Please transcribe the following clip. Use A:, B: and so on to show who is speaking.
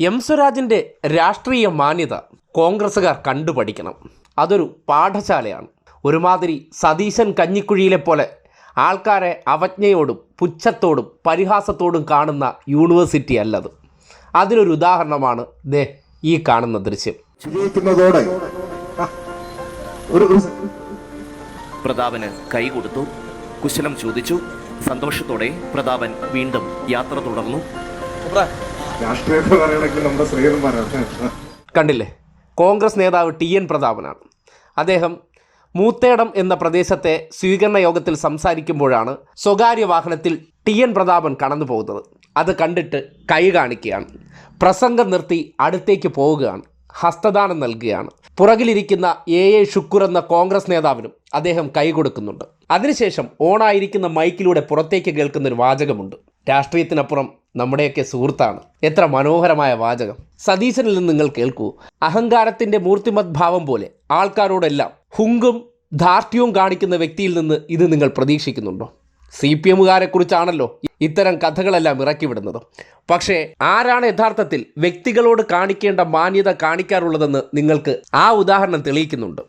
A: M സ്വരാജിന്റെ രാഷ്ട്രീയ മാന്യത കോൺഗ്രസ്സുകാർ കണ്ടുപഠിക്കണം. അതൊരു പാഠശാലയാണ്. ഒരുമാതിരി സതീശൻ കഞ്ഞിക്കുഴിയിലെ പോലെ ആൾക്കാരെ അവജ്ഞയോടും പുച്ഛത്തോടും പരിഹാസത്തോടും കാണുന്ന യൂണിവേഴ്സിറ്റി അല്ലത്. അതിനൊരു ഉദാഹരണമാണ് ദേ ഈ കാണുന്ന ദൃശ്യം.
B: ചിരിക്കുന്നതോടെ ഒരു
C: പ്രതാപന് കൈ കൊടുത്തു. കുശലം ചോദിച്ചു. സന്തോഷത്തോടെ പ്രതാപൻ വീണ്ടും യാത്ര തുടർന്നു.
B: നമ്മുടെ
A: കണ്ടില്ലേ? കോൺഗ്രസ് നേതാവ് ടി എൻ പ്രതാപനാണ്. അദ്ദേഹം മൂത്തേടം എന്ന പ്രദേശത്തെ സ്വീകരണ യോഗത്തിൽ സംസാരിക്കുമ്പോഴാണ് സ്വകാര്യ വാഹനത്തിൽ ടി എൻ പ്രതാപൻ കടന്നു പോകുന്നത്. അത് കണ്ടിട്ട് കൈ കാണിക്കുകയാണ്. പ്രസംഗം നിർത്തി അടുത്തേക്ക് പോവുകയാണ്. ഹസ്തദാനം നൽകുകയാണ്. പുറകിലിരിക്കുന്ന എ എ ഷുക്കൂർ എന്ന കോൺഗ്രസ് നേതാവിനും അദ്ദേഹം കൈ കൊടുക്കുന്നുണ്ട്. അതിനുശേഷം ഓണായിരിക്കുന്ന മൈക്കിലൂടെ പുറത്തേക്ക് കേൾക്കുന്ന ഒരു വാചകമുണ്ട്. രാഷ്ട്രീയത്തിനപ്പുറം നമ്മുടെയൊക്കെ സുഹൃത്താണ്. എത്ര മനോഹരമായ വാചകം. സതീശനിൽ നിന്ന് നിങ്ങൾ കേൾക്കൂ. അഹങ്കാരത്തിന്റെ മൂർത്തിമദ്ഭാവം പോലെ ആൾക്കാരോടെല്ലാം ഹുങ്കും ധാർഷ്ട്യവും കാണിക്കുന്ന വ്യക്തിയിൽ നിന്ന് ഇത് നിങ്ങൾ പ്രതീക്ഷിക്കുന്നുണ്ടോ? സി പി എമ്മുകാരെ കുറിച്ചാണല്ലോ ഇത്തരം കഥകളെല്ലാം ഇറക്കിവിടുന്നത്. പക്ഷേ ആരാണ് യഥാർത്ഥത്തിൽ വ്യക്തികളോട് കാണിക്കേണ്ട മാന്യത കാണിക്കാറുള്ളതെന്ന് നിങ്ങൾക്ക് ആ ഉദാഹരണം തെളിയിക്കുന്നുണ്ട്.